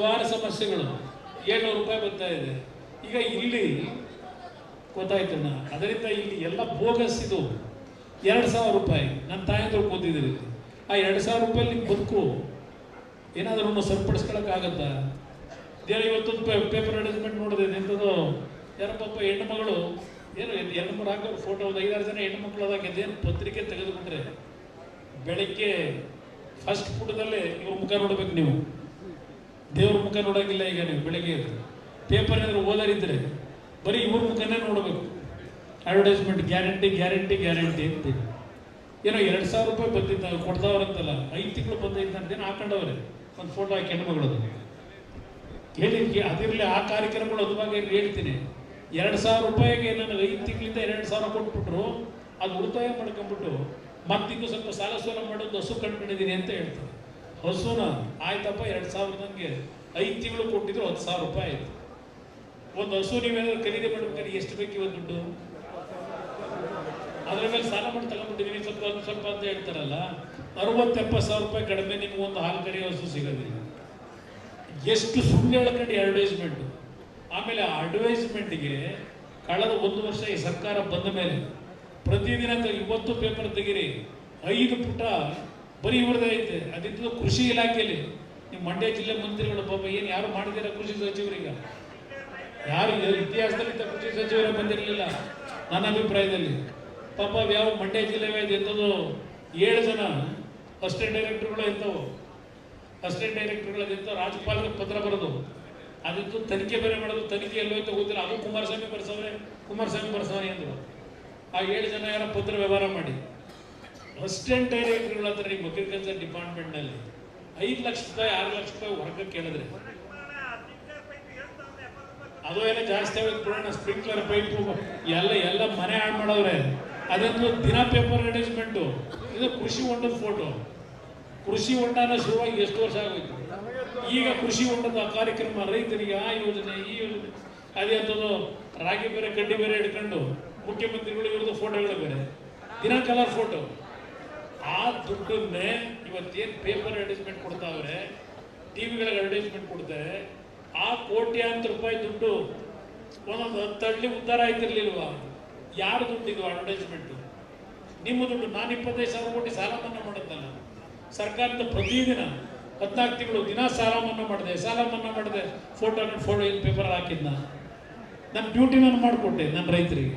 ಹಲವಾರು ಸಮಸ್ಯೆಗಳು. ಏಳ್ನೂರು ರೂಪಾಯಿ ಬರ್ತಾ ಇದೆ. ಈಗ ಇಲ್ಲಿ ಗೊತ್ತಾಯ್ತು ಅದರಿಂದ ಇಲ್ಲಿ ಎಲ್ಲ ಬೋಗಸ್ ಇದು. ಎರಡು ಸಾವಿರ ರೂಪಾಯಿ. ನನ್ನ ತಾಯಂದ್ರು ಕೂತಿದ್ದೀರಿ ಆ ಎರಡು ಸಾವಿರ ರೂಪಾಯಿ ನಿಮ್ಗೆ ಬದುಕು. ಏನಾದರೂ ಸರಿಪಡಿಸ್ಕೊಳಕ್ಕಾಗತ್ತಾ ದೇವ್ರ ಇವತ್ತೊಂದು ಪೇಪರ್ ಅಡ್ವರ್ಟೈಸ್ಮೆಂಟ್ ನೋಡಿದೆ. ನಿಂತದು ಯಾರೋ ಪಾಪ ಹೆಣ್ಣು ಮಗಳು. ಏನು, ಹೆಣ್ಣು ಮಗಳು ಹಾಕೋರು ಫೋಟೋ ಒಂದು ಐದಾರು ಜನ ಹೆಣ್ಣು ಮಕ್ಕಳು ಅದಾಗ ಏನು ಪತ್ರಿಕೆ ತೆಗೆದುಕೊಂಡ್ರೆ ಬೆಳಗ್ಗೆ ಫಸ್ಟ್ ಪುಟದಲ್ಲೇ ಇವ್ರ ಮುಖ ನೋಡ್ಬೇಕು ನೀವು. ದೇವ್ರ ಮುಖ ನೋಡೋಂಗಿಲ್ಲ ಈಗ ನೀವು ಬೆಳಿಗ್ಗೆ ಪೇಪರ್ ಏನಾದ್ರು ಓದರಿದ್ರೆ ಬರೀ ಇವ್ರ ಮುಖನೇ ನೋಡಬೇಕು. ಅಡ್ವರ್ಟೈಸ್ಮೆಂಟ್ ಗ್ಯಾರಂಟಿ ಗ್ಯಾರಂಟಿ ಗ್ಯಾರಂಟಿ ಅಂತ ಏನೋ ಎರಡು ಸಾವಿರ ರೂಪಾಯಿ ಬಂದಿದ್ದ ಕೊಡ್ತಾವ್ರಂತಲ್ಲ ಐದು ತಿಂಗಳು ಬಂದೈತೆ ಅಂತೇನು ಹಾಕೊಂಡವ್ರೆ. ಒಂದು ಫೋಟೋ ಹಾಕಿ ಹೆಣ್ಮಗಳದು ಹೇಳಿ ಅದಿರಲಿ ಆ ಕಾರ್ಯಕ್ರಮಗಳು ಅದುವಾಗ ಹೇಳ್ತೀನಿ. ಎರಡು ಸಾವಿರ ರೂಪಾಯಿಗೆ ನನಗೆ ಐದು ತಿಂಗಳಿಂದ ಎರಡು ಸಾವಿರ ಕೊಟ್ಬಿಟ್ರು, ಅದು ಉಳಿತಾಯ ಮಾಡ್ಕೊಂಬಿಟ್ಟು ಮತ್ತಿನ್ನು ಸ್ವಲ್ಪ ಸಾಲ ಸೋಲ ಮಾಡೋದು ಹಸು ಕಂಡುಕೊಂಡಿದ್ದೀನಿ ಅಂತ ಹೇಳ್ತಾರೆ. ಹಸುನ ಆಯ್ತಪ್ಪ ಎರಡು ಸಾವಿರ ನನಗೆ ಐದು ತಿಂಗಳು ಕೊಟ್ಟಿದ್ರು ಹತ್ತು ಸಾವಿರ ರೂಪಾಯಿ ಆಯಿತು. ಒಂದು ಹಸು ನೀವೇನಾದ್ರು ಖರೀದಿ ಮಾಡ್ಬೇಕಾದ್ರೆ ಎಷ್ಟು ಬೇಕು ಇವತ್ತು ದುಡ್ಡು? ಅದ್ರ ಮೇಲೆ ಸಾಲ ಮಾಡಿ ತಗೊಂಡ್ಬಿಟ್ಟಿದ್ದೀನಿ ಸ್ವಲ್ಪ ಒಂದು ಸ್ವಲ್ಪ ಅಂತ ಹೇಳ್ತಾರಲ್ಲ, ಅರವತ್ತೆಪ್ಪತ್ತು ಸಾವಿರ ರೂಪಾಯಿ ಕಡಿಮೆ ನಿಮ್ಗೆ ಒಂದು ಹಾಲು ಕರಿಯೋ ಹಸು ಸಿಗೋದಿಲ್ಲ. ಎಷ್ಟು ಸುಳ್ಳು ಹೇಳ್ಕೊಂಡು ಅಡ್ವೈಸ್ಮೆಂಟ್ ಆಮೇಲೆ ಆ ಅಡ್ವೈಸ್ಮೆಂಟ್ಗೆ ಕಳೆದ ಒಂದು ವರ್ಷ ಈ ಸರ್ಕಾರ ಬಂದ ಮೇಲೆ ಪ್ರತಿದಿನ ಇವತ್ತು ಪೇಪರ್ ತೆಗೀರಿ, ಐದು ಪುಟ ಬರೀ ಇವ್ರದೇ ಐತೆ. ಅದಿದ್ದು ಕೃಷಿ ಇಲಾಖೆಯಲ್ಲಿ ನಿಮ್ಮ ಮಂಡ್ಯ ಜಿಲ್ಲೆ ಮಂತ್ರಿಗಳು ಪಾಪ ಏನು ಯಾರು ಮಾಡಿದಿರ ಕೃಷಿ ಸಚಿವರೀಗ? ಯಾರು ಇತಿಹಾಸದಲ್ಲಿ ಕೃಷಿ ಸಚಿವರೇ ಬಂದಿರಲಿಲ್ಲ ನನ್ನ ಅಭಿಪ್ರಾಯದಲ್ಲಿ. ಪಾಪ ಯಾವ ಮಂಡ್ಯ ಜಿಲ್ಲೆ ಎಂಥದ್ದು ಏಳು ಜನ ಅಸಿಸ್ಟೆಂಟ್ ಡೈರೆಕ್ಟರ್ಗಳು ಎಂಥವು ಅಸಿಸ್ಟೆಂಟ್ ಡೈರೆಕ್ಟರ್ಗಳದಿಂದ ರಾಜ್ಯಪಾಲರಿಗೆ ಪತ್ರ ಬರೋದು. ಅದಕ್ಕೆ ತನಿಖೆ ಬೇರೆ ಮಾಡೋದು ತನಿಖೆ ಎಲ್ಲೋಯ್ತು ಗೊತ್ತಿಲ್ಲ. ಅದು ಕುಮಾರಸ್ವಾಮಿ ಬರ್ಸವ್ರೆ ಕುಮಾರಸ್ವಾಮಿ ಬರ್ಸವ್ರೆ ಎಂದರು. ಆ ಏಳು ಜನ ಯಾರ ಪತ್ರ ವ್ಯವಹಾರ ಮಾಡಿ. ಅಸಿಸ್ಟೆಂಟ್ ಡೈರೆಕ್ಟರ್ ಹತ್ರ ಈಗ ಅಗ್ರಿಕಲ್ಚರ್ ಡಿಪಾರ್ಟ್ಮೆಂಟ್ನಲ್ಲಿ ಐದು ಲಕ್ಷ ರೂಪಾಯಿ ಆರು ಲಕ್ಷ ರೂಪಾಯಿ ವರ್ಗ ಕೇಳಿದ್ರೆ. ಅದು ಏನೋ ಜಾಸ್ತಿ ಆಗುತ್ತೆ ಸ್ಪ್ರಿಂಕ್ಲರ್ ಪೈಪು, ಎಲ್ಲ ಎಲ್ಲ ಮನೆ ಆಡ್ ಮಾಡವ್ರೆ. ಅದೊಂದು ದಿನ ಪೇಪರ್ ಅಡ್ವರ್ಟೈಸ್ಮೆಂಟು. ಇದು ಕೃಷಿ ಹೊಂಡದ ಫೋಟೋ. ಕೃಷಿ ಹೊಂಡನ ಶುರುವಾಗಿ ಎಷ್ಟು ವರ್ಷ ಆಗೋಯ್ತು? ಈಗ ಕೃಷಿ ಹೊಂಡದ ಕಾರ್ಯಕ್ರಮ ರೈತರಿಗೆ ಆ ಯೋಜನೆ, ಈ ಯೋಜನೆ. ಅದೇ ಅಂತದ್ದು ರಾಗಿ ಬೇರೆ, ಕಡ್ಡಿ ಬೇರೆ ಹಿಡ್ಕೊಂಡು ಮುಖ್ಯಮಂತ್ರಿಗಳು ಇವ್ರದ್ದು ಫೋಟೋಗಳು ಬೇರೆ. ದಿನ ಕಲರ್ ಫೋಟೋ ಆ ದುಡ್ಡನ್ನೇ ಇವತ್ತೇನು ಪೇಪರ್ ಅಡ್ವರ್ಟೈಸ್ಮೆಂಟ್ ಕೊಡ್ತಾವ್ರೆ ಟಿವಿಗಳಿಗೆ ಅಡ್ವರ್ಟೈಸ್ಮೆಂಟ್ ಕೊಡ್ತಾರೆ, ಆ ಕೋಟ್ಯಾಂತರ ರೂಪಾಯಿ ದುಡ್ಡು ಒಂದೊಂದು ಹತ್ತಳ್ಳಿ ಉದ್ಧಾರ ಆಯ್ತಿರ್ಲಿಲ್ವಾ ಯಾರು ದುಡ್ಡು ಇದು ಅಡ್ವರ್ಟೈಸ್ಮೆಂಟ್ ನಿಮ್ಮ ದುಡ್ಡು, ನಾನು ಇಪ್ಪತ್ತೈದು ಸಾವಿರ ಕೋಟಿ ಸಾಲ ಮನ್ನಾ ಮಾಡುತ್ತಲ್ಲ. ಸರ್ಕಾರದ ಪ್ರತಿದಿನ ಹದಿನಾಲ್ಕು ತಿಂಗಳು ದಿನ ಸಾಲ ಮನ್ನಾ ಮಾಡಿದೆ, ಸಾಲ ಮನ್ನಾ ಮಾಡಿದೆ ಫೋಟೋ ಫೋಟೋ ಇನ್ ಪೇಪರ್ ಹಾಕಿದ್ನ? ನನ್ನ ಡ್ಯೂಟಿ ನಾನು ಮಾಡಿಕೊಟ್ಟೆ ನನ್ನ ರೈತರಿಗೆ.